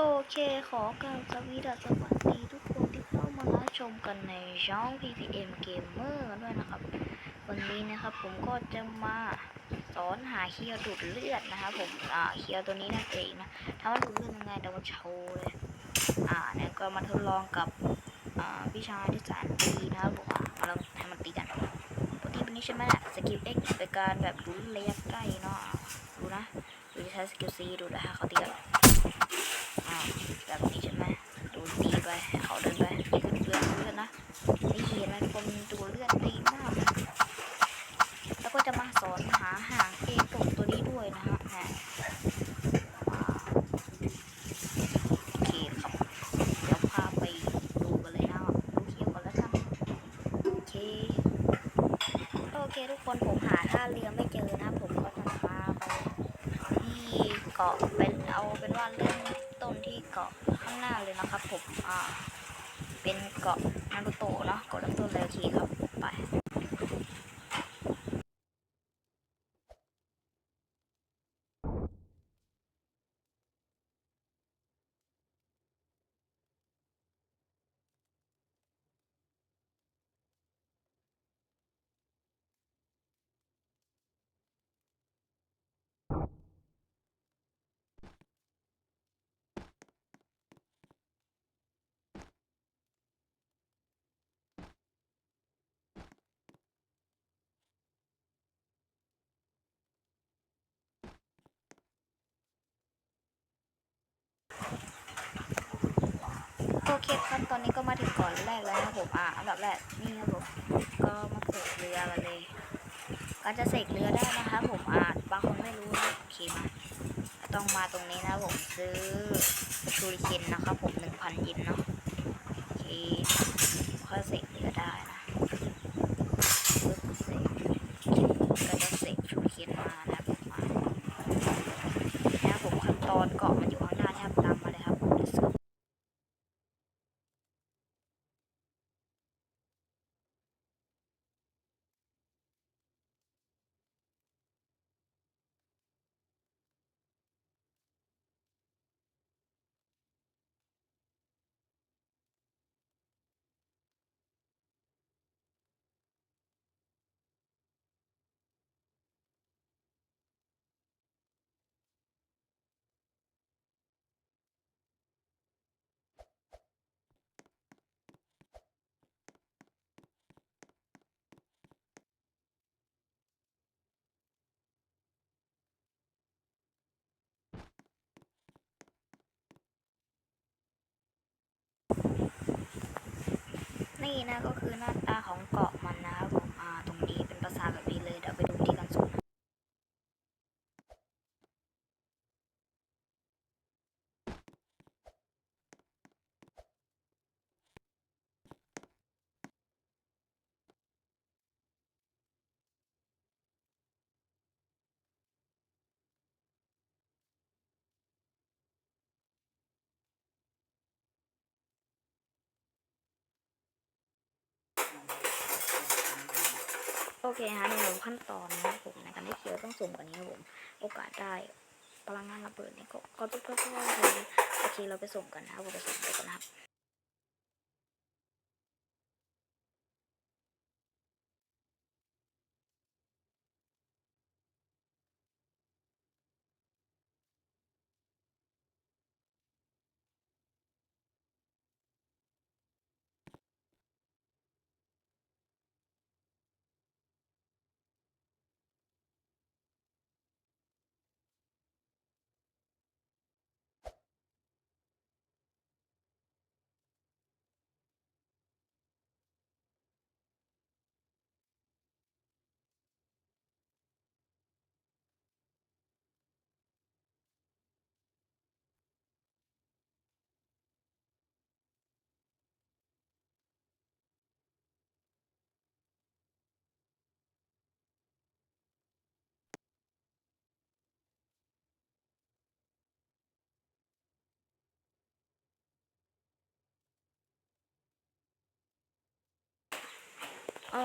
โอเค ขอกราบสวีดัสวัสดีทุกคนที่เข้ามารับชมกันในช่อง PPM Gamer ด้วยนะครับ วันนี้นะครับผมก็จะมาสอนหาเคียวดูดเลือดนะครับผม อ่าเคียวตัวนี้นั่นเองนะถ้าว่าดูดเลือดยังไงเดี๋ยวมาโชว์เลย อ่าเนี่ยก็มาทดลองกับ อ่าพี่ชายที่แสนดีนะครับผมมาลองทำมันตีกันปกติวันนี้ใช่ไหมล่ะสกิล X เป็นการแบบดูระยะใกล้เนาะอะดูนะดูจะใช้สกิล C ดูนะฮะเขาตีกัน อ่าแบบนี้ใช่ไหมดูตี ไปเขาเดินไปขึ้นเลือดเลือดนะนี่เห็นไหมทุกคนดูเลือดตีมากแล้วก็จะมาสอนหาหางเองตรงตัวนี้ด้วยนะฮะแหมอ่าโอเคครับเดี๋ยวพาไปดูกันเลยนะดูเคียวก่อนแล้วกันโอเคโอเคทุกคนผมหาท่าเรือไม่เจอนะ ผมก็จะพาไปที่เกาะเป็นเอาเป็นว่าเริ่มต้นที่เกาะข้างหน้าเลยนะครับผม อ่า เป็นเกาะนารูโตะเนาะเกาะนารูโตะเลยโอเคครับ ไป โอเคครับตอนนี้ก็มาถึงก่อนแรกแล้วนะผมอะอันดับแรกนี่ครับผมก็มาเสกเรือกันเลยการจะเสกเรือได้นะคะผมอะบางคนไม่รู้นะโอเคมาต้องมาตรงนี้นะผมซื้อชูริเคนนะครับผมหนึ่งพันยินเนาะโอเคค่อยเสกเรือได้นะปึ๊บเสกก็จะเสกชูริเคนมานะครับผมมานะครับผมขั้นตอนเกาะมันอยู่ข้างหน้านะครับตามมาเลยครับ Let's go นี่นะก็คือหน้าตาของเกาะมันนะครับผมอ่าตรงนี้เป็นภาษาแบบนี้เลยเดี๋ยวไปดูที่กันสุดนะ โอเคฮะในหนึ่งขั้นตอนนะครับผมในการได้เคียวต้องสุ่มกว่านี้ครับผมโอกาสได้พลังงานระเบิดนี่ก็ก็ก็ก็ก็เลยโอเคเราไปส่งกันนะครับผมไปส่งไปกันนะครับ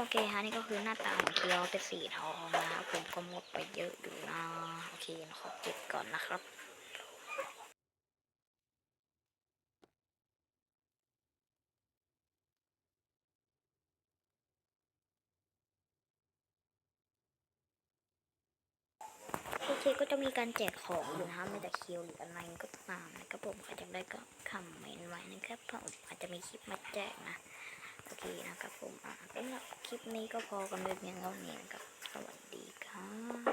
อเคฮะนี่ก็คือหน้าตาของเคียวเป็นสีทองนะครับผมก็มดไปเยอะอยู่นะโอเคขอปิดก่อนนะครับโอเคก็จะมีการแจกของอยู่นะครับไม่แต่เคียวหรืออะไรก็ตามนะครับผมใครจำได้ก็คอมเมนต์ไว้นะครับเพราะอาจจะมีคลิปมาแจกนะ โอเคนะครับผมอะสำหรับคลิปนี้ก็พอกันเพียงเท่านี้นะครับ สวัสดีครับ